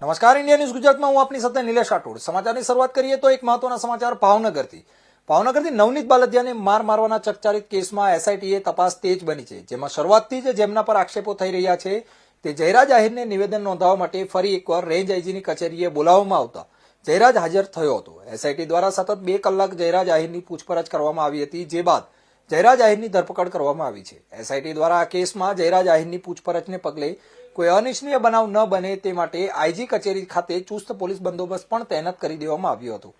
નમસ્કાર, India news ગુજરાતમાં હું આપની સાથે નિલેશ રાઠોડ. સમાચારની શરૂઆત કરીએ તો એક મહત્વના સમાચાર ભાવનગરથી. ભાવનગરથી નવનીત બાલદિયાને માર મારવાના ચકચારિત કેસમાં એસઆઈટીએ તપાસ તેજ બની છે. જેમાં શરૂઆતથી જ જેમના પર આક્ષેપો થઈ રહ્યા છે, તે જયરાજ આહિરને નિવેદન નોંધાવવા માટે ફરી એકવાર રેન્જ આઈજીની કચેરીએ બોલાવવામાં આવતા જયરાજ હાજર થયો હતો. એસઆઈટી દ્વારા સતત બે કલાક જયરાજ આહિરની પૂછપરછ કરવામાં આવી હતી, જે બાદ જયરાજ આહિરની ધરપકડ કરવામાં આવી છે. એસઆઈટી દ્વારા આ કેસમાં જયરાજ આહિરની પૂછપરછને પગલે કોઈ અનિચ્છનીય બનાવ ન બને તે માટે આઈજી કચેરી ખાતે ચુસ્ત પોલીસ બંદોબસ્ત પણ તૈનાત કરી દેવામાં આવ્યો હતો.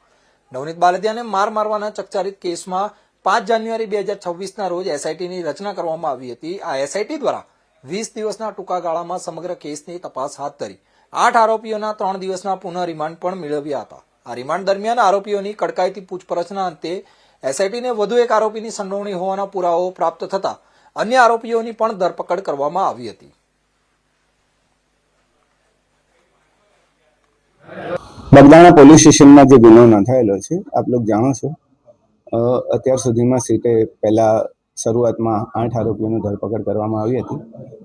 નવનીત બાલદિયાને માર મારવાના ચકચારિત કેસમાં પાંચ જાન્યુઆરી બે હજાર છવ્વીસના રોજ એસઆઈટીની રચના કરવામાં આવી હતી. આ એસઆઈટી દ્વારા વીસ દિવસના ટૂંકા ગાળામાં સમગ્ર કેસની તપાસ હાથ ધરી. આઠ આરોપીઓના ત્રણ દિવસના પુનઃ રિમાન્ડ પણ મેળવ્યા હતા. આ રિમાન્ડ દરમિયાન આરોપીઓની કડકાઈથી પૂછપરછના અંતે એસઆઈટીને વધુ એક આરોપીની સંડોવણી હોવાના પુરાવાઓ પ્રાપ્ત થતા અન્ય આરોપીઓની પણ ધરપકડ કરવામાં આવી હતી. બગદાણા પોલીસ સ્ટેશનમાં જે ગુનો નોંધાયેલો છે, આપ લોક જાણો છો. અત્યાર સુધીમાં સીટે પહેલા શરૂઆતમાં આઠ આરોપીઓની ધરપકડ કરવામાં આવી હતી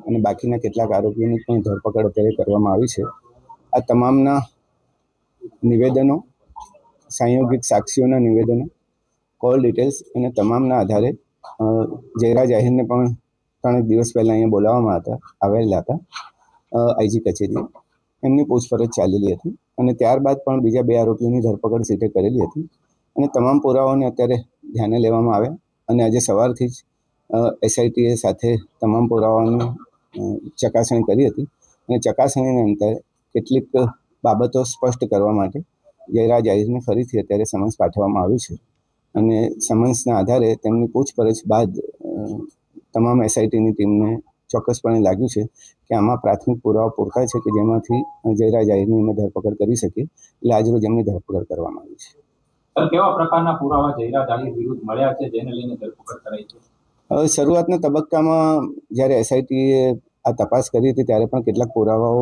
અને બાકીના કેટલાક આરોપીઓની પણ ધરપકડ અત્યારે કરવામાં આવી છે. આ તમામના નિવેદનો, સંયોગિક સાક્ષીઓના નિવેદનો, કોલ ડિટેલ્સ અને તમામના આધારે જયરાજ આહિરને પણ ત્રણેક દિવસ પહેલાં અહીંયા બોલાવવામાં હતા, આવેલા હતા આઈજી કચેરીએ. એમની પૂછપરછ ચાલેલી હતી અને ત્યારબાદ પણ બીજા બે આરોપીઓની ધરપકડ સીટે કરેલી હતી અને તમામ પુરાવાઓને અત્યારે ધ્યાને લેવામાં આવ્યા અને આજે સવારથી જ એસઆઈટીએ સાથે તમામ પુરાવાઓની ચકાસણી કરી હતી અને ચકાસણીને અંતરે કેટલીક બાબતો સ્પષ્ટ કરવા માટે જયરાજ આહિરને ફરીથી અત્યારે સમન્સ પાઠવવામાં આવ્યું છે અને સમન્સના આધારે તેમની પૂછપરછ બાદ તમામ એસઆઈટીની ટીમને ચોક્કસપણે લાગ્યું છે કે આમાં પ્રાથમિક પુરાવા પૂરતા છે કે જેમાંથી જયરાજ આહિરની અમે ધરપકડ કરી શકીએ? એટલે આજરોજ એમની ધરપકડ કરવામાં આવી છે. કેવા પ્રકારના પુરાવા જયરાજ આહિર વિરુદ્ધ મળ્યા છે જેને લઈને ધરપકડ કરાઈ છે? શરૂઆતના તબક્કામાં જ્યારે એસઆઈટીએ આ તપાસ કરી હતી ત્યારે પણ કેટલાક પુરાવાઓ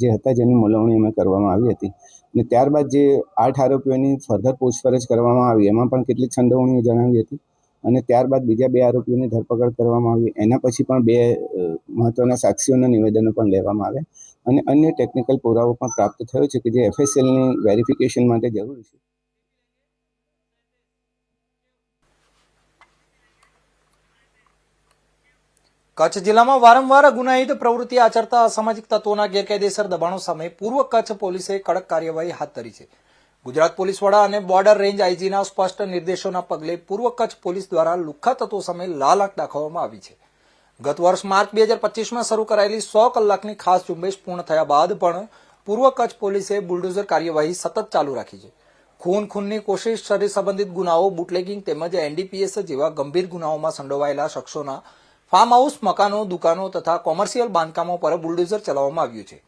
જે હતા જેની મોલવણી અમે કરવામાં આવી હતી. અને ત્યારબાદ જે આઠ આરોપીઓની ફર્ધર પૂછપરછ કરવામાં આવી એમાં પણ કેટલીક સંડોવણીઓ જણાવી હતી. અને ત્યારબાદ બીજા બે આરોપીઓની ધરપકડ કરવામાં આવી. એના પછી પણ બે મહત્વના સાક્ષીઓના નિવેદનો પણ લેવામાં આવે અને અન્ય ટેકનિકલ પુરાવો પણ પ્રાપ્ત થયો છે કે જે એફએસએલની વેરિફિકેશન માટે જરૂરી છે. કચ્છ જિલ્લામાં વારંવાર ગુનાહિત પ્રવૃત્તિ આચરતા અસામાજિક તત્વોના ગેરકાયદેસર દબાણો સામે પૂર્વ કચ્છ પોલીસે કડક કાર્યવાહી હાથ ધરી છે. ગુજરાત પોલીસ વડા અને બોર્ડર રેન્જ આઈજીના સ્પષ્ટ નિર્દેશોના પગલે પૂર્વ કચ્છ પોલીસ દ્વારા લુખ્ખા તત્વો સામે લાલ આંખ દાખવવામાં આવી છે. ગત વર્ષ માર્ચ બે હજાર પચીસમાં શરૂ કરાયેલી સો કલાકની ખાસ ઝુંબેશ પૂર્ણ થયા બાદ પણ પૂર્વ કચ્છ પોલીસે બુલડોઝર કાર્યવાહી સતત ચાલુ રાખી છે. ખૂન ખૂનની કોશિશ શરીર સંબંધિત ગુનાઓ, બુટલેગિંગ તેમજ એનડીપીએસ જેવા ગંભીર ગુનાઓમાં સંડોવાયેલા શખ્સોના ફાર્મ હાઉસ મકાનો, દુકાનો તથા કોમર્શિયલ બાંધકામો પર બુલડોઝર ચલાવવામાં આવ્યું છે.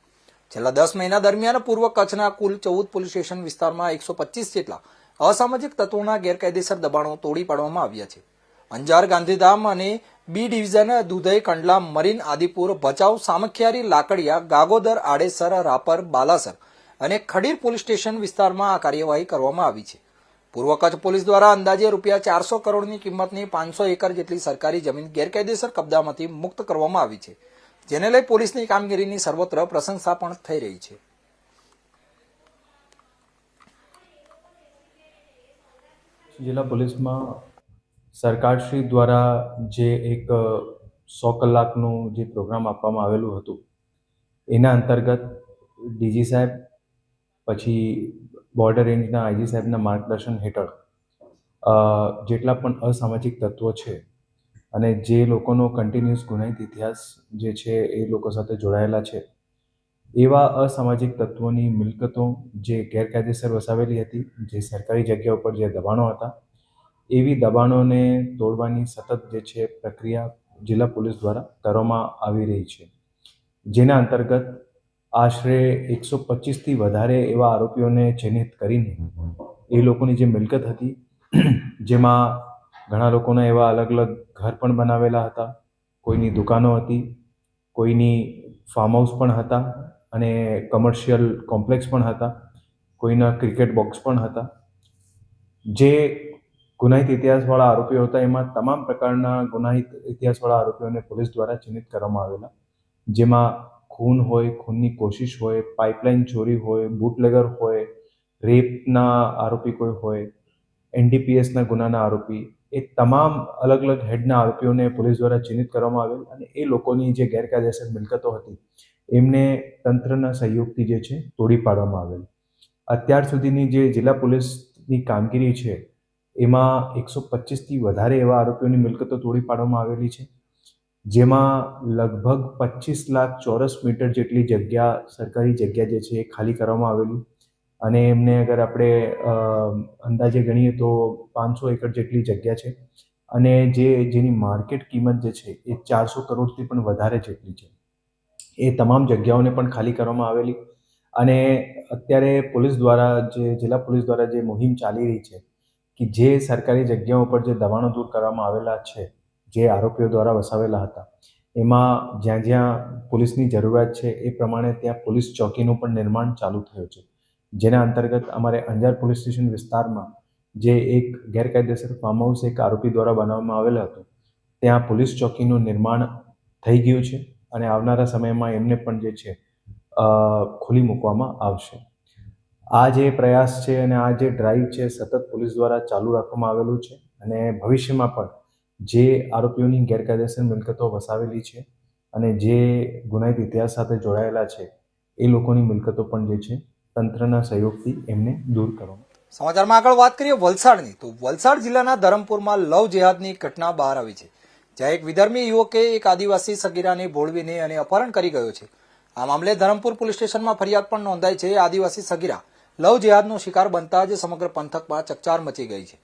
છેલ્લા દસ મહિના દરમિયાન પૂર્વ કચ્છના કુલ ચૌદ પોલીસ સ્ટેશન વિસ્તારમાં એકસો પચીસ જેટલા અસામાજિક તત્વોના ગેરકાયદેસર દબાણો તોડી પાડવામાં આવ્યા છે. અંજાર, ગાંધીધામ અને B division, Dudhai, Kandla, marine, Adipur, Bhachau, Samakhiyari, Lakadiya, Gagodar, Adesar, Rapar, Balasar અને ખડીર પોલીસ સ્ટેશન વિસ્તારમાં આ કાર્યવાહી કરવામાં આવી છે. પૂર્વ કચ્છ પોલીસ દ્વારા અંદાજે રૂપિયા ચારસો કરોડની કિંમતની પાંચસો એકર જેટલી સરકારી જમીન ગેરકાયદેસર કબજામાંથી મુક્ત કરવામાં આવી છે. જેને લઈ પોલીસની કામગીરીની સર્વત્ર પ્રશંસા પણ થઈ રહી છે. જિલ્લા પોલીસમાં સરકારશ્રી દ્વારા જે એક સો કલાકનું જે પ્રોગ્રામ આપવામાં આવેલું હતું, એના અંતર્ગત ડીજી સાહેબ, પછી બોર્ડર રેન્જના આઈજી સાહેબના માર્ગદર્શન હેઠળ જેટલા પણ અસામાજિક તત્વો છે અને જે લોકોનો કન્ટિન્યુઅસ ગુનાહિત ઇતિહાસ જે છે એ લોકો સાથે જોડાયેલા છે એવા અસામાજિક તત્વોની મિલકતો જે ગેરકાયદેસર વસાવેલી હતી જે સરકારી જગ્યા ઉપર જે દબાણો હતા એવી દબાણોને તોડવાની સતત જે છે પ્રક્રિયા જિલ્લા પોલીસ દ્વારા કરવામાં આવી રહી છે. જેના અંતર્ગત આશરે એકસો પચીસથી વધારે એવા આરોપીઓને ચિહ્નિત કરીને એ લોકોની જે મિલકત હતી જેમાં ઘણા લોકોના એવા અલગ અલગ ઘર પણ બનાવેલા હતા. કોઈની દુકાનો હતી, કોઈની ફાર્મ હાઉસ પણ હતા અને કમર્શિયલ કોમ્પ્લેક્સ પણ હતા, કોઈના ક્રિકેટ બોક્સ પણ હતા. જે ગુનાહિત ઇતિહાસવાળા આરોપીઓ હતા, એમાં તમામ પ્રકારના ગુનાહિત ઇતિહાસવાળા આરોપીઓને પોલીસ દ્વારા ચિહ્નિત કરવામાં આવેલા. જેમાં ખૂન હોય, ખૂનની કોશિશ હોય પાઇપલાઇન ચોરી હોય બુટલેગર હોય રેપના આરોપી કોઈ હોય એનડીપીએસના ગુનાના આરોપી એ તમામ અલગ અલગ હેડના આરોપીઓને પોલીસ દ્વારા ચિહ્નિત કરવામાં આવેલ અને એ લોકોની જે ગેરકાયદેસર મિલકતો હતી, એમને તંત્રના સહયોગથી જે છે તોડી પાડવામાં આવેલ. અત્યાર સુધીની જે જિલ્લા પોલીસની કામગીરી છે, એમાં એકસો પચીસથી વધારે એવા આરોપીઓની મિલકતો તોડી પાડવામાં આવેલી છે, જેમાં લગભગ પચીસ લાખ ચોરસ મીટર જેટલી જગ્યા સરકારી જગ્યા જે છે એ ખાલી કરવામાં આવેલી અને એમને અગર આપણે અંદાજે ગણીએ તો પાંચસો એકર જેટલી જગ્યા છે. અને જે, જેની માર્કેટ કિંમત જે છે એ ચારસો કરોડથી પણ વધારે જેટલી છે. એ તમામ જગ્યાઓને પણ ખાલી કરવામાં આવેલી. અને અત્યારે પોલીસ દ્વારા જે, જિલ્લા પોલીસ દ્વારા જે મુહિમ ચાલી રહી છે કે જે સરકારી જગ્યાઓ પર જે દબાણો દૂર કરવામાં આવેલા છે, જે આરોપીઓ દ્વારા વસાવેલા હતા, એમાં જ્યાં જ્યાં પોલીસની જરૂરિયાત છે એ પ્રમાણે ત્યાં પોલીસ ચોકીનું પણ નિર્માણ ચાલુ થયું છે. જેના અંતર્ગત અમારે અંજાર પોલીસ સ્ટેશન વિસ્તારમાં જે એક ગેરકાયદેસર ફાર્મ હાઉસ એક આરોપી દ્વારા બનાવવામાં આવેલ હતું, ત્યાં પોલીસ ચોકીનું નિર્માણ થઈ ગયું છે અને આવનારા સમયમાં એમને પણ જે છે ખુલી મૂકવામાં આવશે. આ જે પ્રયાસ છે અને આ જે ડ્રાઈવ છે સતત પોલીસ દ્વારા ચાલુ રાખવામાં આવેલું છે અને ભવિષ્યમાં પણ જે આરોપીઓની ગેરકાયદેસર મિલકતો વસાવેલી છે અને જે ગુનાહિત ઇતિહાસ સાથે જોડાયેલા છે, એ લોકોની મિલકતો પણ જે છે તંત્રના સહયોગથી એમને દૂર કરવામાં સમાચારમાં આગળ વાત કરીએ વલસાડની. તો વલસાડ જિલ્લાના ધરમપુરમાં લવ જેહાદની ઘટના બહાર આવી છે, જ્યાં એક વિધર્મી યુવકે એક આદિવાસી સગીરાને ભોળવીને અને અપહરણ કરી ગયો છે. આ મામલે ધરમપુર પોલીસ સ્ટેશનમાં ફરિયાદ પણ નોંધાઈ છે. આદિવાસી સગીરા લવ જેહાદનો શિકાર બનતા જ સમગ્ર પંથકમાં ચકચાર મચી ગઈ છે.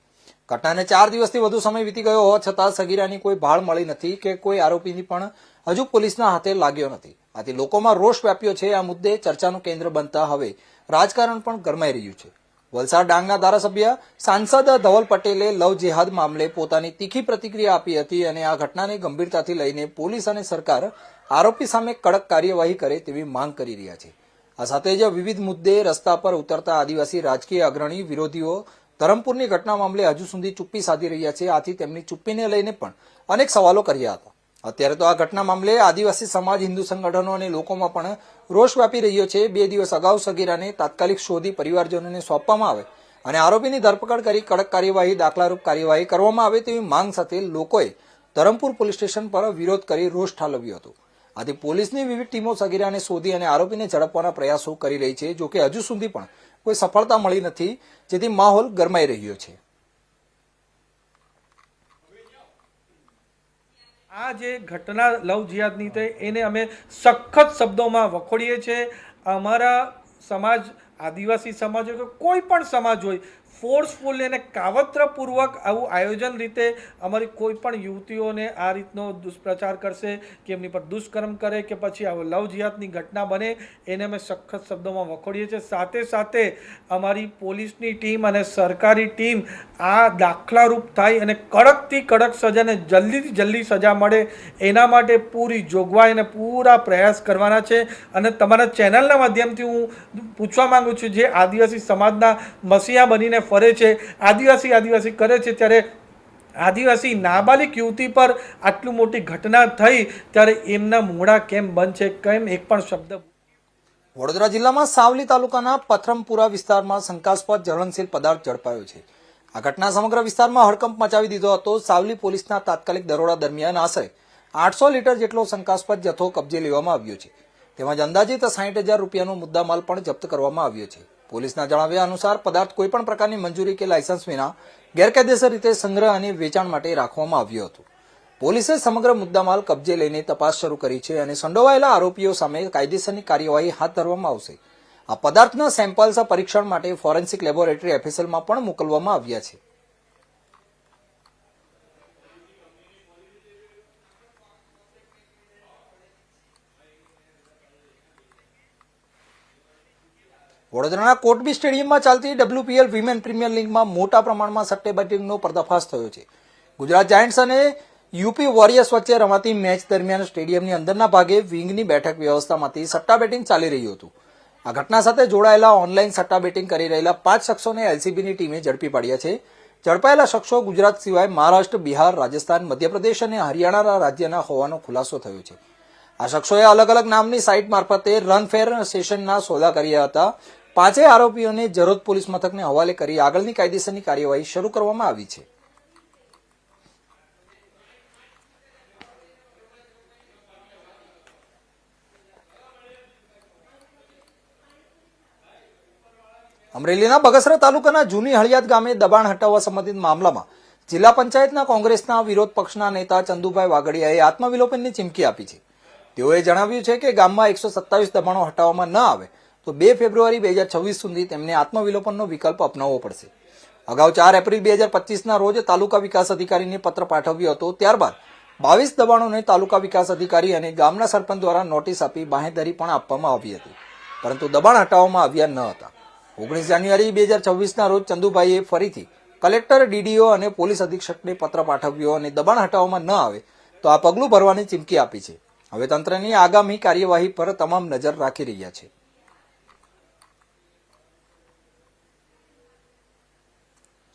ઘટનાને ચાર દિવસથી વધુ સમય વીતી ગયો હોવા છતાં સગીરાની કોઈ ભાળ મળી નથી કે કોઈ આરોપીની પણ હજુ પોલીસના હાથે લાગ્યો નથી. આથી લોકોમાં રોષ વ્યાપ્યો છે. આ મુદ્દે ચર્ચાનું કેન્દ્ર બનતા હવે રાજકારણ પણ ગરમાઈ રહ્યું છે. વલસાડ ડાંગના ધારાસભ્ય સાંસદ ધવલ પટેલે લવ જેહાદ મામલે પોતાની તીખી પ્રતિક્રિયા આપી હતી અને આ ઘટનાને ગંભીરતાથી લઈને પોલીસ અને સરકાર આરોપી સામે કડક કાર્યવાહી કરે તેવી માંગ કરી રહ્યા છે. આ સાથે જ વિવિધ મુદ્દે રસ્તા પર ઉતરતા આદિવાસી રાજકીય અગ્રણી વિરોધીઓ ધરમપુરની ઘટના મામલે હજુ સુધી ચુપ્પી સાધી રહ્યા છે. આથી તેમની ચુપ્પીને લઈને પણ અનેક સવાલો કર્યા હતા. અત્યારે તો આ ઘટના મામલે આદિવાસી સમાજ, હિન્દુ સંગઠનો અને લોકોમાં પણ રોષ વ્યાપી રહ્યો છે. બે દિવસ અગાઉ સગીરાને તાત્કાલિક શોધી પરિવારજનોને સોંપવામાં આવે અને આરોપીની ધરપકડ કરી કડક કાર્યવાહી, દાખલારૂપ કાર્યવાહી કરવામાં આવે તેવી માંગ સાથે લોકોએ ધરમપુર પોલીસ સ્ટેશન પર વિરોધ કરી રોષ ઠાલવ્યો હતો. આથી પોલીસની વિવિધ ટીમો સગીરાને શોધી અને આરોપીને ઝડપવાના પ્રયાસો કરી રહી છે જો કે હજુ સુધી પણ કોઈ સફળતા મળી નથી, જેથી માહોલ ગરમાઈ રહ્યો છે. આ જે ઘટના લવ જિહાદની થઈ, એને અમે સખત શબ્દોમાં વખોડીએ છીએ. અમારા સમાજ, આદિવાસી સમાજ હોય કે કોઈ પણ સમાજ હોય ફોર્સફુલ અને કાવત્રપૂર્વક આવું આયોજન રીતે અમારી કોઈ પણ યુવતીઓને આ રીતનો દુષ્પ્રચાર કરશે કે એમની પર દુષ્કર્મ કરે કે પછી આવો લવ જિહાદની ઘટના બને, એને અમે સખત શબ્દોમાં વખોડીએ છીએ. સાથે સાથે અમારી પોલીસની ટીમ અને સરકારી ટીમ આ દાખલારૂપ થાય અને કડકથી કડક સજાને જલ્દીથી જલ્દી સજા મળે એના માટે પૂરી જોગવાઈ અને પૂરા પ્રયાસ કરવાના છે. અને તમારા ચેનલના માધ્યમથી હું પૂછવા માગું છું, જે આદિવાસી સમાજના મસીહા બનીને ફરે છે, આદિવાસી આદિવાસી કરે છે, ત્યારે આદિવાસી નાબાલિક યુવતી પર આટલું મોટી ઘટના થઈ, ત્યારે એમના મોડા કેમ બંધ છે, કેમ એક પણ શબ્દ વડોદરા જિલ્લામાં સાવલી તાલુકાના પથરમપુરા વિસ્તારમાં શંકાસ્પદ જ્વલનશીલ પદાર્થ ઝડપાયો છે. આ ઘટના સમગ્ર વિસ્તારમાં હડકંપ મચાવી દીધો હતો. સાવલી પોલીસના તાત્કાલિક દરોડા દરમિયાન આશરે આઠસો લીટર જેટલો શંકાસ્પદ જથ્થો કબજે લેવામાં આવ્યો છે. તેમજ અંદાજિત સાહીઠ હજાર રૂપિયાનો મુદ્દામાલ પણ જપ્ત કરવામાં આવ્યો છે. પોલીસના જણાવ્યા અનુસાર પદાર્થ કોઈપણ પ્રકારની મંજૂરી કે લાયસન્સ વિના ગેરકાયદેસર રીતે સંગ્રહ અને વેચાણ માટે રાખવામાં આવ્યો હતો. પોલીસે સમગ્ર મુદ્દામાલ કબજે લઈને તપાસ શરૂ કરી છે અને સંડોવાયેલા આરોપીઓ સામે કાયદેસરની કાર્યવાહી હાથ ધરવામાં આવશે. આ પદાર્થના સેમ્પલ્સ પરીક્ષણ માટે ફોરેન્સિક લેબોરેટરી એફએસએલમાં પણ મોકલવામાં આવ્યા છે. વડોદરાના કોટબી સ્ટેડિયમમાં ચાલતી ડબ્લ્યુપીએલ વિમેન પ્રીમિયર લીગમાં મોટા પ્રમાણમાં સટ્ટેબાજીનો પર્દાફાશ થયો છે. ગુજરાત જાયન્ટ્સ અને યુપી વોરિયર્સ વચ્ચે રમાતી મેચ દરમિયાન સ્ટેડિયમની અંદરના ભાગે વિંગની બેઠક વ્યવસ્થામાંથી સટ્ટા બેટિંગ ચાલી રહ્યું હતું. આ ઘટના સાથે જોડાયેલા ઓનલાઈન સટ્ટા બેટિંગ કરી રહેલા પાંચ શખ્સોને એલસીબીની ટીમે ઝડપી પાડ્યા છે. ઝડપાયેલા શખ્સો ગુજરાત સિવાય મહારાષ્ટ્ર, બિહાર, રાજસ્થાન, મધ્યપ્રદેશ અને હરિયાણા રાજ્યના હોવાનો ખુલાસો થયો છે. આ શખ્સોએ અલગ અલગ નામની સાઇટ મારફતે રન ફેર સેશનના સોદા કર્યા હતા. પાંચેય આરોપીઓને જરોદ પોલીસ મથકને હવાલે કરી આગળની કાયદેસરની કાર્યવાહી શરૂ કરવામાં આવી છે. અમરેલીના બગસરા તાલુકાના જૂની હળિયાદ ગામે દબાણ હટાવવા સંબંધિત મામલામાં જિલ્લા પંચાયતના કોંગ્રેસના વિરોધ પક્ષના નેતા ચંદુભાઈ વાગડિયાએ આત્મવિલોપનની ચીમકી આપી છે. તેઓએ જણાવ્યું છે કે ગામમાં એકસો સત્તાવીસ દબાણો હટાવવામાં ન આવે તો બે ફેબ્રુઆરી બે હજાર છવ્વીસ સુધી તેમને આત્મવિલોપનનો વિકલ્પ અપનાવવો પડશે. અગાઉ ચાર એપ્રિલ બે હજાર પચીસના રોજ તાલુકા વિકાસ અધિકારીને પત્ર પાઠવ્યો હતો. ત્યારબાદ બાવીસ દબાણોને તાલુકા વિકાસ અધિકારી અને ગામના સરપંચ દ્વારા નોટિસ આપી બાહેંધરી પણ આપવામાં આવી હતી. પરંતુ દબાણ હટાવવામાં આવ્યા ન હતા. ઓગણીસ જાન્યુઆરી બે હજાર છવ્વીસના રોજ ચંદુભાઈએ ફરીથી કલેક્ટર, ડીડીઓ અને પોલીસ અધિક્ષકને પત્ર પાઠવ્યો અને દબાણ હટાવવામાં ન આવે તો આ પગલું ભરવાની ચીમકી આપી છે. હવે તંત્રની આગામી કાર્યવાહી પર તમામ નજર રાખી રહ્યા છે.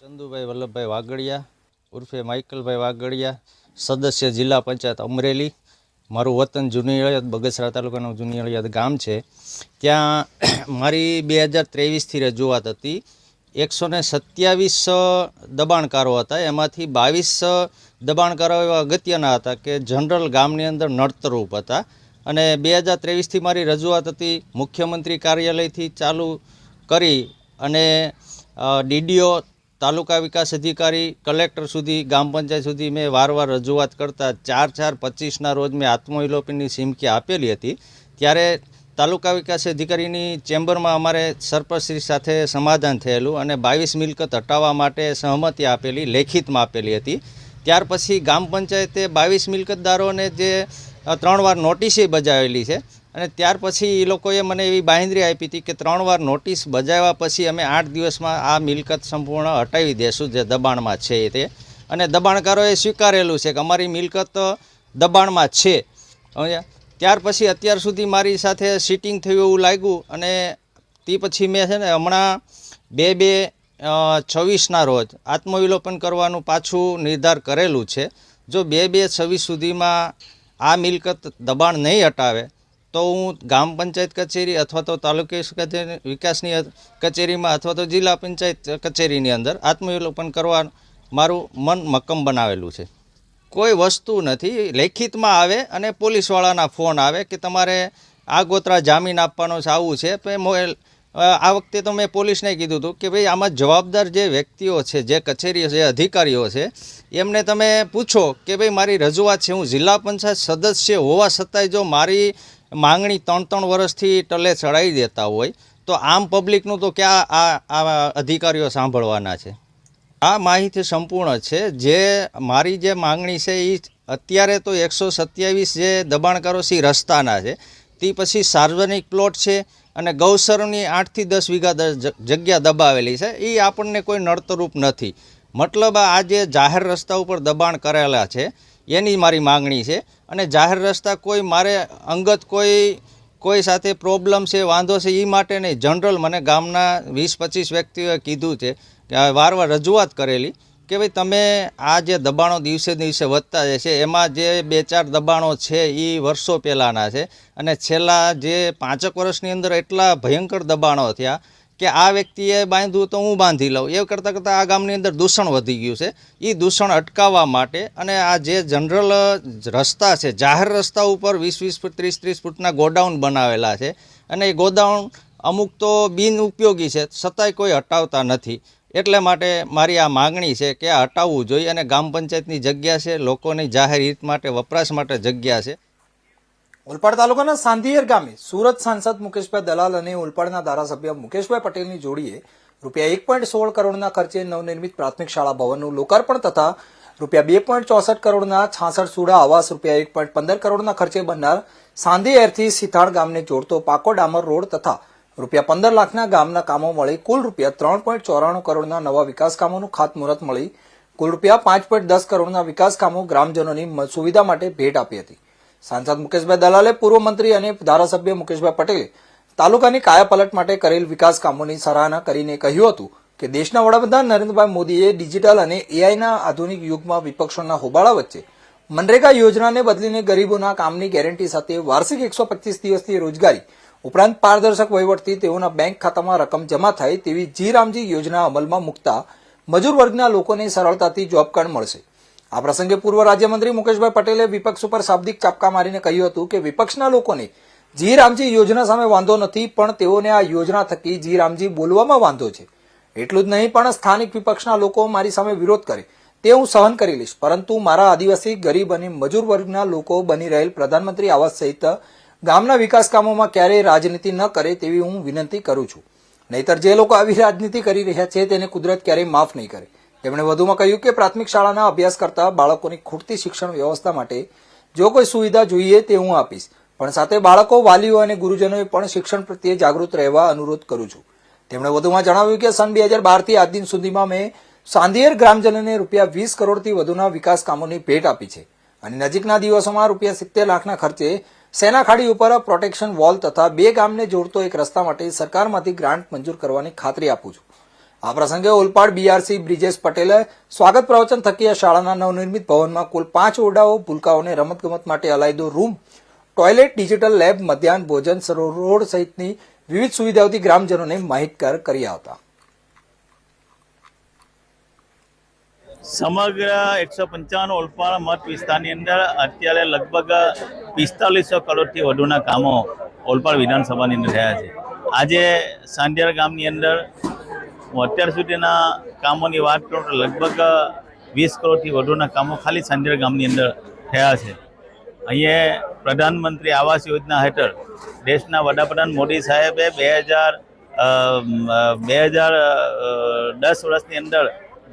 ચંદુભાઈ વલ્લભભાઈ વાગડિયા, ઉર્ફે માઇકલભાઈ વાગડિયા, સદસ્ય જિલ્લા પંચાયત અમરેલી. મારું વતન જૂની અળિયાદ, બગસરા તાલુકાનું જૂની અળિયાદ ગામ છે. ત્યાં મારી બે હજાર ત્રેવીસથી રજૂઆત હતી. એકસો ને સત્યાવીસ દબાણકારો હતા. એમાંથી બાવીસ દબાણકારો એવા અગત્યના હતા કે જનરલ ગામની અંદર નડતરૂપ હતા. અને બે હજાર ત્રેવીસથી મારી રજૂઆત હતી, મુખ્યમંત્રી કાર્યાલયથી ચાલુ કરી અને ડીડીઓ તાલુકા વિકાસ અધિકારી, કલેક્ટર સુધી ગ્રામ પંચાયત સુધી મેં વારવાર રજૂઆત કરતા ચાર ચાર પચીસના રોજ મેં આત્મવિલોપનની સિમકી આપેલી હતી. ત્યારે તાલુકા વિકાસ અધિકારીની ચેમ્બરમાં અમારે સરપંચશ્રી સાથે સમાધાન થયેલું અને બાવીસ મિલકત હટાવવા માટે સહમતિ આપેલી, લેખિતમાં આપેલી હતી. ત્યાર પછી ગ્રામ પંચાયતે બાવીસ મિલકતદારોને જે ત્રણ વાર નોટિસે બજાવેલી છે. અને ત્યાર પછી એ લોકોએ મને એવી બાંહેધરી આપી હતી કે ત્રણ વાર નોટિસ બજાવ્યા પછી અમે આઠ દિવસમાં આ મિલકત સંપૂર્ણ હટાવી દેશું જે દબાણમાં છે તે. અને દબાણકારોએ સ્વીકારેલું છે કે અમારી મિલકત દબાણમાં છે. ત્યાર પછી અત્યાર સુધી મારી સાથે સિટિંગ થયું એવું લાગ્યું અને તે પછી મેં છે ને હમણાં બે બે છવ્વીસના રોજ આત્મવિલોપન કરવાનું પાછું નિર્ધાર કરેલું છે. જો બે બે, છવ્વીસ સુધીમાં આ મિલકત દબાણ નહીં હટાવે તો હું ગ્રામ પંચાયત કચેરી અથવા તો તાલુકા વિકાસની કચેરીમાં અથવા તો જિલ્લા પંચાયત કચેરીની અંદર આત્મવિલોપન કરવા મારું મન મક્કમ બનાવેલું છે. કોઈ વસ્તુ નથી, લેખિતમાં આવે અને પોલીસવાળાના ફોન આવે કે તમારે આગોતરા જામીન આપવાનો છે, આવું છે આ વખતે તો મેં પોલીસને કીધું હતું કે ભાઈ આમાં જવાબદાર જે વ્યક્તિઓ છે, જે કચેરીઓ છે અધિકારીઓ છે, એમને તમે પૂછો કે ભાઈ મારી રજૂઆત છે, હું જિલ્લા પંચાયત સદસ્ય હોવા છતાંય જો મારી માંગણી ત્રણ ત્રણ વર્ષથી ટલે ચડાવી દેતા હોય, તો આમ પબ્લિકનું તો ક્યાં આ અધિકારીઓ સાંભળવાના છે? આ માહિતી સંપૂર્ણ છે. જે મારી જે માંગણી છે એ અત્યારે તો એકસો સત્યાવીસ જે દબાણકારો છે રસ્તાના છે. તે પછી સાર્વજનિક પ્લોટ છે અને ગૌસરની આઠથી દસ વીઘા જગ્યા દબાવેલી છે. એ આપણને કોઈ નડતરૂપ નથી. મતલબ આ જે જાહેર રસ્તા ઉપર દબાણ કરેલા છે એની મારી માંગણી છે. અને જાહેર રસ્તા કોઈ મારે અંગત કોઈ કોઈ સાથે પ્રોબ્લેમ છે, વાંધો છે એ માટે નહીં. જનરલ મને ગામના વીસ પચીસ વ્યક્તિઓએ કીધું છે કે વારવાર રજૂઆત કરેલી કે ભાઈ તમે આ જે દબાણો દિવસે દિવસે વધતા જાય છે, એમાં જે બે ચાર દબાણો છે એ વર્ષો પહેલાંના છે. અને છેલ્લા જે પાંચેક વર્ષની અંદર એટલા ભયંકર દબાણો થયા કે આ વ્યક્તિએ બાંધ્યું તો હું બાંધી લઉં. એ કરતાં કરતાં આ ગામની અંદર દૂષણ વધી ગયું છે. એ દૂષણ અટકાવવા માટે અને આ જે જનરલ રસ્તા છે, જાહેર રસ્તા ઉપર વીસ વીસ ફૂટ, ત્રીસ ત્રીસ ફૂટના ગોડાઉન બનાવેલા છે અને એ ગોડાઉન અમુક તો બિન ઉપયોગી છે, છતાંય કોઈ હટાવતા નથી. એટલે માટે મારી આ માગણી છે કે આ હટાવવું જોઈએ અને ગ્રામ પંચાયતની જગ્યા છે, લોકોની જાહેર હિત માટે, વપરાશ માટે જગ્યા છે. ઓલપાડ તાલુકાના સાંધિયેર ગામે સુરત સાંસદ મુકેશભાઈ દલાલ અને ઓલપાડના ધારાસભ્ય મુકેશભાઈ પટેલની જોડીએ રૂપિયા એક પોઈન્ટ સોળ કરોડના ખર્ચે નવનિર્મિત પ્રાથમિક શાળા ભવનનું લોકાર્પણ તથા રૂપિયા બે પોઈન્ટ ચોસઠ કરોડના છાસઠ સુડા આવાસ, રૂપિયા એક પોઈન્ટ પંદર કરોડના ખર્ચે બનનાર સાંધિયેરથી સીથાણ ગામને જોડતો પાકો ડામર રોડ તથા રૂપિયા પંદર લાખના ગામના કામો મળી કુલ રૂપિયા ત્રણ પોઈન્ટ ચોરાણું કરોડના નવા વિકાસ કામોનું ખાતમુહૂર્ત મળી. કુલ રૂપિયા પાંચ પોઈન્ટ દસ કરોડના વિકાસ કામો ગ્રામજનોની સુવિધા માટે ભેટ આપી હતી. સાંસદ મુકેશભાઈ દલાલે, પૂર્વ મંત્રી અને ધારાસભ્ય મુકેશભાઈ પટેલે તાલુકાની કાયાપલટ માટે કરેલ વિકાસ કામોની સરાહના કરીને કહ્યું હતું કે દેશના વડાપ્રધાન નરેન્દ્રભાઈ મોદીએ ડિજિટલ અને એઆઈના આધુનિક યુગમાં વિપક્ષોના હોબાળા વચ્ચે મનરેગા યોજનાને બદલીને ગરીબોના કામની ગેરંટી સાથે વાર્ષિક એકસો પચીસ દિવસની રોજગારી ઉપરાંત પારદર્શક વહીવટથી તેઓના બેંક ખાતામાં રકમ જમા થાય તેવી જી રામજી યોજના અમલમાં મૂકતા મજૂર વર્ગના લોકોને સરળતાથી જોબ કાર્ડ મળશે. આ પ્રસંગે પૂર્વ રાજ્યમંત્રી મુકેશભાઈ પટેલે વિપક્ષ ઉપર શાબ્દિક ચાપકા મારીને કહ્યું હતું કે વિપક્ષના લોકોને જી રામજી યોજના સામે વાંધો નથી, પણ તેઓને આ યોજના થકી જી રામજી બોલવામાં વાંધો છે. એટલું જ નહીં, પણ સ્થાનિક વિપક્ષના લોકો મારી સામે વિરોધ કરે. તે હું સહન કરી લઈશ. પરંતુ મારા આદિવાસી, ગરીબ અને મજૂર વર્ગના લોકો બની રહેલ પ્રધાનમંત્રી આવાસ સહિત ગામના વિકાસ કામોમાં ક્યારેય રાજનીતિ ન કરે તેવી હું વિનંતી કરું છું. નહીતર જે લોકો આવી રાજનીતિ કરી રહ્યા છે, તેને કુદરત ક્યારેય માફ નહીં કરે. તેમણે વધુમાં કહ્યું કે પ્રાથમિક શાળાના અભ્યાસ કરતા બાળકોની ખૂટતી શિક્ષણ વ્યવસ્થા માટે જો કોઈ સુવિધા જોઈએ તે હું આપીશ. પણ સાથે બાળકો, વાલીઓ અને ગુરુજનોએ પણ શિક્ષણ પ્રત્યે જાગૃત રહેવા અનુરોધ કરું છું. તેમણે વધુમાં જણાવ્યું કે સન બે હજાર બારથી આજ દિન સુધીમાં મેં સાંધિયેર ગ્રામજનોને રૂપિયા વીસ કરોડથી વધુના વિકાસ કામોની ભેટ આપી છે અને નજીકના દિવસોમાં રૂપિયા સિત્તેર લાખના ખર્ચે સેના ખાડી ઉપર પ્રોટેક્શન વોલ તથા બે ગામને જોડતો એક રસ્તા માટે સરકારમાંથી ગ્રાન્ટ મંજૂર કરવાની ખાતરી આપું છું. આ પ્રસંગે ઓલપાડ બીઆરસી બ્રિજેશ પટેલે સ્વાગત પ્રવચન થકી આ શાળાના નવનિર્મિત ભવનમાં કુલ પાંચ ઓરડાઓ, ભૂલકાઓને રમતગમત માટે અલાયદો રૂમ, ટોયલેટ, ડિજિટલ લેબ, મધ્યાહન ભોજન સરો રોડ સહિતની વિવિધ સુવિધાઓથી ગ્રામજનોને માહિતગાર કર્યા હતા. સમગ્ર એકસો પંચાવન ઓલપાડ મત વિસ્તારની અંદર અત્યારે લગભગ પિસ્તાલીસો કરોડથી વધુના કામો ઓલપાડ વિધાનસભાની અંદર થયા છે. આજે સાંઢિયાર ગામની અંદર હું અત્યાર સુધીના કામોની વાત કરું તો લગભગ વીસ કરોડથી વધુના કામો ખાલી સાંજેર ગામની અંદર થયા છે. અહીંયા પ્રધાનમંત્રી આવાસ યોજના હેઠળ દેશના વડાપ્રધાન મોદી સાહેબે બે હજાર બે હજાર દસ વર્ષની અંદર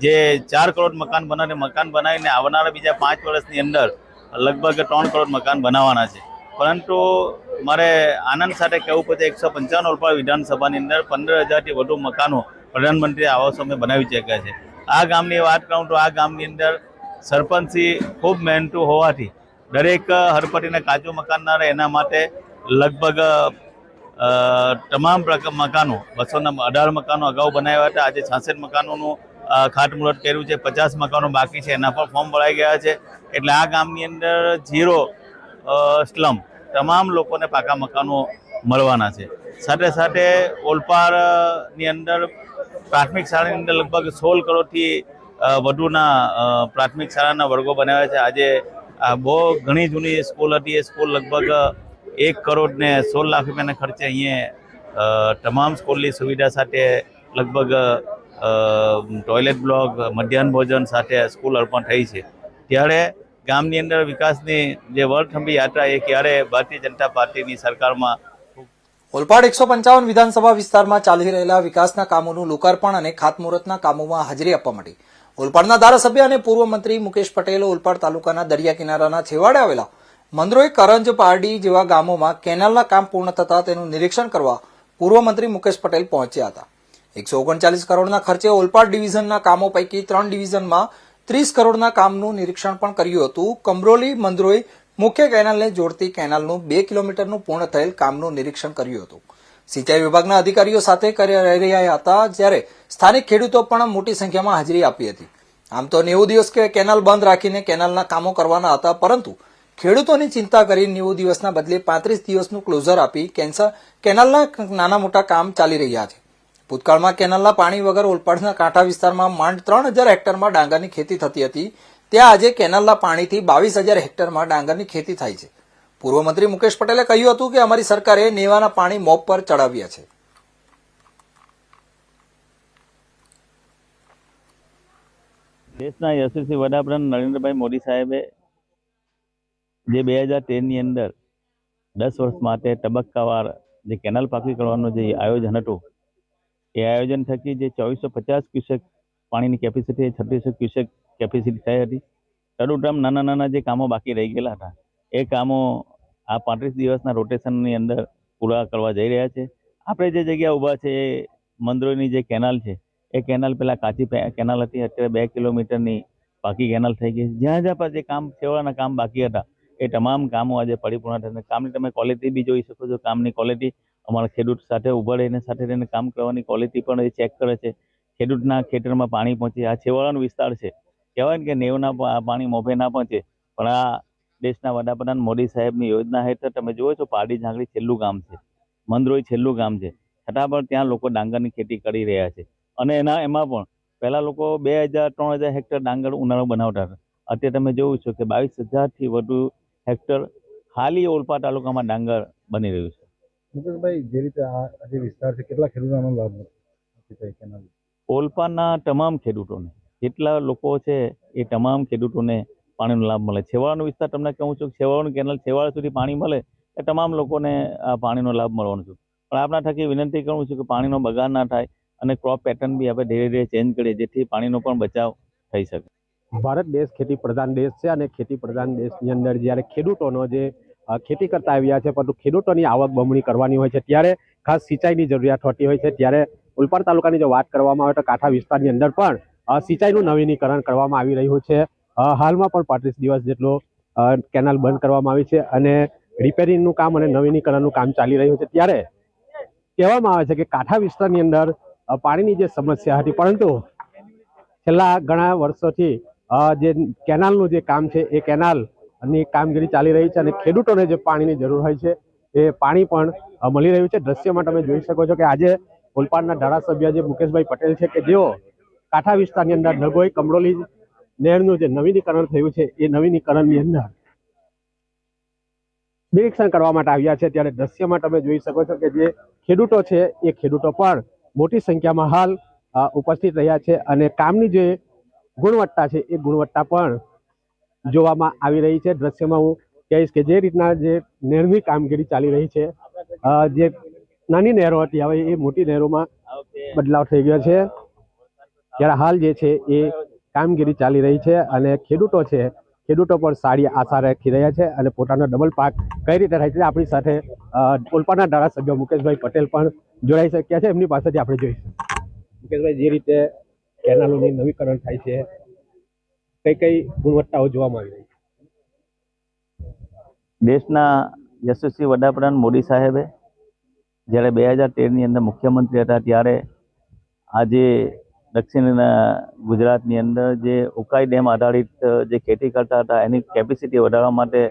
જે ચાર કરોડ મકાન બનાવીને મકાન બનાવીને આવનારા બીજા પાંચ વર્ષની અંદર લગભગ ત્રણ કરોડ મકાન બનાવવાના છે. પરંતુ મારે આનંદ સાથે કહેવું પડે એકસો પંચાવન રૂપિયા વિધાનસભાની અંદર પંદર હજારથી વધુ મકાનો પ્રધાનમંત્રી આવાસ અમે બનાવી ચૂક્યા છે. આ ગામની વાત કરું તો આ ગામની અંદર સરપંચી ખૂબ મહેનતુ હોવાથી દરેક હરપટીને કાચું મકાન ના એના માટે લગભગ તમામ મકાનો બસોના અઢાર મકાનો અગાઉ બનાવ્યા હતા. આજે છાસઠ મકાનોનું અ, ખાતમુહૂર્ત કર્યું છે. પચાસ મકાનો બાકી છે. એના પર ફોર્મ ભરાઈ ગયા છે. એટલે આ ગામની અંદર ઝીરો સ્લમ તમામ લોકોને પાકા મકાનો મળવાના છે. સાથે સાથે ઓલપાડની અંદર પ્રાથમિક શાળાની અંદર લગભગ સોળ કરોડથી વધુના પ્રાથમિક શાળાના વર્ગો બનાવ્યા છે. આજે બહુ ઘણી જૂની સ્કૂલ હતી. એ સ્કૂલ લગભગ એક કરોડ ને સોળ લાખ રૂપિયાના ખર્ચે અહીંયા તમામ સ્કૂલની સુવિધા સાથે લગભગ ટોયલેટ બ્લોક, મધ્યાહન ભોજન સાથે સ્કૂલ અર્પણ થઈ છે. ત્યારે ગામની અંદર વિકાસની જે વરથંભી યાત્રા એ ક્યારે ભારતીય જનતા પાર્ટીની સરકારમાં ઓલપાડ એકસો પંચાવન વિધાનસભા વિસ્તારમાં ચાલી રહેલા વિકાસના કામોનું લોકાર્પણ અને ખાતમુહૂર્તના કામોમાં હાજરી આપવા માટે ઓલપાડના ધારાસભ્ય અને પૂર્વ મંત્રી મુકેશ પટેલ ઓલપાડ તાલુકાના દરિયા કિનારાના છેવાડે આવેલા મંદરોઈ કરંજ પારડી જેવા ગામોમાં કેનાલના કામ પૂર્ણ થતા તેનું નિરીક્ષણ કરવા પૂર્વ મંત્રી મુકેશ પટેલ પહોંચ્યા હતા. એકસો ઓગણચાલીસ કરોડના ખર્ચે ઓલપાડ ડિવિઝનના કામો પૈકી ત્રણ ડિવિઝનમાં ત્રીસ કરોડના કામનું નિરીક્ષણ પણ કર્યું હતું. કમરોલી મંદરોઈ મુખ્ય કેનાલને જોડતી કેનાલનું બે કિલોમીટરનું પૂર્ણ થયેલ કામનું નિરીક્ષણ કર્યું હતું. સિંચાઈ વિભાગના અધિકારીઓ સાથે કરી રહ્યા હતા, જ્યારે સ્થાનિક ખેડૂતો પણ મોટી સંખ્યામાં હાજરી આપી હતી. આમ તો નેવું દિવસ કે કેનાલ બંધ રાખીને કેનાલના કામો કરવાના હતા, પરંતુ ખેડૂતોની ચિંતા કરી નેવું દિવસના બદલે પાંત્રીસ દિવસનું ક્લોઝર આપી કેન્સર, કેનાલના નાના મોટા કામ ચાલી રહ્યા છે. ભૂતકાળમાં કેનાલના પાણી વગર ઓલપાડના કાંઠા વિસ્તારમાં માંડ ત્રણ હજાર હેક્ટરમાં ડાંગરની ખેતી થતી હતી. ત્યાં આજે કેનાલના પાણીથી બાવીસ હજાર હેક્ટરમાં ડાંગરની ખેતી થાય છે. પૂર્વ મંત્રી મુકેશ પટેલે કહ્યું હતું કે અમારી સરકારે નેવાના પાણી મોપ પર ચડાવ્યા છે. દેશના યશસ્વી વડાપ્રધાન નરેન્દ્રભાઈ મોદી સાહેબે જે બે હજાર તેરની અંદર દસ વર્ષ માટે તબક્કાવાર જે કેનાલ પાકી કરવાનું જે આયોજન હતું, એ આયોજન થકી જે ચોવીસો પચાસ ક્યુસેક પાણીની કેપેસિટી છત્રીસો ક્યુસેક કેપેસિટી થઈ હતી. તદુપરાંત નાના નાના જે કામો બાકી રહી ગયેલા હતા, એ કામો આ પાંત્રીસ દિવસના રોટેશનની અંદર પૂરા કરવા જઈ રહ્યા છે. આપણે જે જગ્યા ઊભા છે એ મંદિરોની જે કેનાલ છે, એ કેનાલ પેલા કાચી કેનાલ હતી, અત્યારે બે કિલોમીટરની પાકી કેનાલ થઈ ગઈ જ્યાં જ્યાં જે કામ છેવાડાના કામ બાકી હતા, એ તમામ કામો આજે પરિપૂર્ણ થશે કામની તમે ક્વોલિટી બી જોઈ શકો છો. કામની ક્વોલિટી અમારા ખેડૂત સાથે ઊભા રહીને, સાથે રહીને કામ કરવાની ક્વોલિટી પણ એ ચેક કરે છે. ખેડૂતના ખેતરમાં પાણી પહોંચે. આ છેવાડાનો વિસ્તાર છે. કહેવાય ને કે નેવના પાણી મોભે ના પહોંચે. પણ આ દેશના વડાપ્રધાન મોદી સાહેબની યોજના હેઠળ તમે જુઓ છો પારડી ઝાંગડી છેલ્લું ગામ છે. મંદરોઈ છેલ્લું ગામ છે. છતાં પણ ત્યાં લોકો ડાંગરની ખેતી કરી રહ્યા છે. અને એના એમાં પણ પહેલા લોકો બે હજાર ત્રણ હજાર હેક્ટર ડાંગર ઉનાળો બનાવતા હતા. અત્યારે તમે જોયું છો કે બાવીસ હજારથી વધુ હેક્ટર ખાલી ઓલપા તાલુકામાં ડાંગર બની રહ્યું છે. મુકેશભાઈ જે રીતે આ જે વિસ્તાર છે કેટલા ખેડૂતોનો લાભ ઓલપાના તમામ ખેડૂતોને. જેટલા લોકો છે એ તમામ ખેડૂતોને પાણીનો લાભ મળે. છેવાડાનો વિસ્તાર તમને કહું છું છેવાડાનું કેનાલ છેવાડા સુધી પાણી મળે એ તમામ લોકોને આ પાણીનો લાભ મળવાનો છે. પણ આપણા થકી વિનંતી કરું છું કે પાણીનો બગાડ ના થાય અને ક્રોપ પેટર્ન બી આપણે ધીરે ધીરે ચેન્જ કરીએ જેથી પાણીનો પણ બચાવ થઈ શકે. ભારત દેશ ખેતી પ્રધાન દેશ છે અને ખેતી પ્રધાન દેશની અંદર જ્યારે ખેડૂતોનો જે ખેતી કરતા આવ્યા છે પરંતુ ખેડૂતોની આવક બમણી કરવાની હોય છે, ત્યારે ખાસ સિંચાઈની જરૂરિયાત હોતી હોય છે. ત્યારે ઉલપાડ તાલુકાની જો વાત કરવામાં આવે તો કાંઠા વિસ્તારની અંદર પણ સિંચાઈનું નવીનીકરણ કરવામાં આવી રહ્યું છે. હાલમાં પણ પાંત્રીસ દિવસ જેટલો કેનાલ બંધ કરવામાં આવી છે અને રિપેરિંગનું કામ અને નવીનીકરણનું કામ ચાલી રહ્યું છે. ત્યારે કહેવામાં આવે છે કે કાંઠા વિસ્તારની અંદર પાણીની જે સમસ્યા હતી, પરંતુ છેલ્લા ઘણા વર્ષોથી જે કેનાલનું જે કામ છે, એ કેનાલની કામગીરી ચાલી રહી છે અને ખેડૂતોને જે પાણીની જરૂર હોય છે, એ પાણી પણ મળી રહ્યું છે. દ્રશ્યમાં તમે જોઈ શકો છો કે આજે ઓલપાડના ધારાસભ્ય જે મુકેશભાઈ પટેલ છે કે જેઓ કાંઠા વિસ્તારની અંદર નગોઈ કમરોલી નહેરનું જે નવીનીકરણ થયું છે, એ નવીનીકરણની અંદર નિરીક્ષણ કરવા માટે આવ્યા છે. ત્યારે દ્રશ્યમાં તમે જોઈ શકો છો કે જે ખેડૂતો છે, એ ખેડૂતો પણ મોટી સંખ્યામાં હાલ ઉપસ્થિત રહ્યા છે અને કામની જે ગુણવત્તા છે, એ ગુણવત્તા પણ જોવામાં આવી રહી છે. દ્રશ્યમાં હું કહીશ કે જે રીતના જે નહેરની કામગીરી ચાલી રહી છે જે નાની નહેરો હતી, હવે એ મોટી નહેરોમાં બદલાવ થઈ ગયો છે. ત્યારે હાલ જે છે એ કામગીરી ચાલી રહી છે અને ખેડૂતો છે, ખેડૂતો પણ સારી આશા રાખી રહ્યા છે અને પોતાનો ડબલ પાક કઈ રીતે થાય છે આપણી સાથે ઓલપાના ધારાસભ્ય મુકેશભાઈ પટેલ પણ જોડાઈ શક્યા છે. એમની પાસેથી આપણે જોઈશું. મુકેશભાઈ, જે રીતે કેનાલોની નવીકરણ થાય છે, કઈ કઈ ગુણવત્તાઓ જોવામાં આવી રહી દેશના યશસ્વી વડાપ્રધાન મોદી સાહેબે જ્યારે બે હજાર તેરની અંદર મુખ્યમંત્રી હતા ત્યારે આજે દક્ષિણ અ, ગુજરાતની અંદર જે ઉકાઈ ડેમ આધારિત જે ખેતી કરતા હતા એની કેપેસિટી વધારવા માટે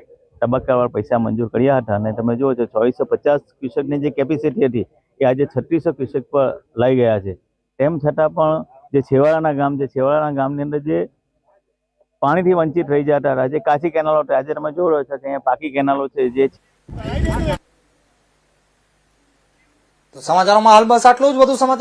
તબક્કાવાર પૈસા મંજૂર કર્યા હતા. અને તમે જુઓ છો ચોવીસો પચાસ ક્યુસેકની જે કેપેસિટી હતી એ આજે છત્રીસો ક્યુસેક પર લઈ ગયા છે. તેમ છતાં પણ જે છેવાડાના ગામ છે છેવાડાના ગામની અંદર જે પાણીથી વંચિત રહી જતા હતા જે કાચી કેનાલો હતા આજે તમે જોઈ રહ્યો છો કે અહીંયા પાકી કેનાલો છે જે સમાચારોમાં હાલ બસ આટલું જ. વધુ સમાચાર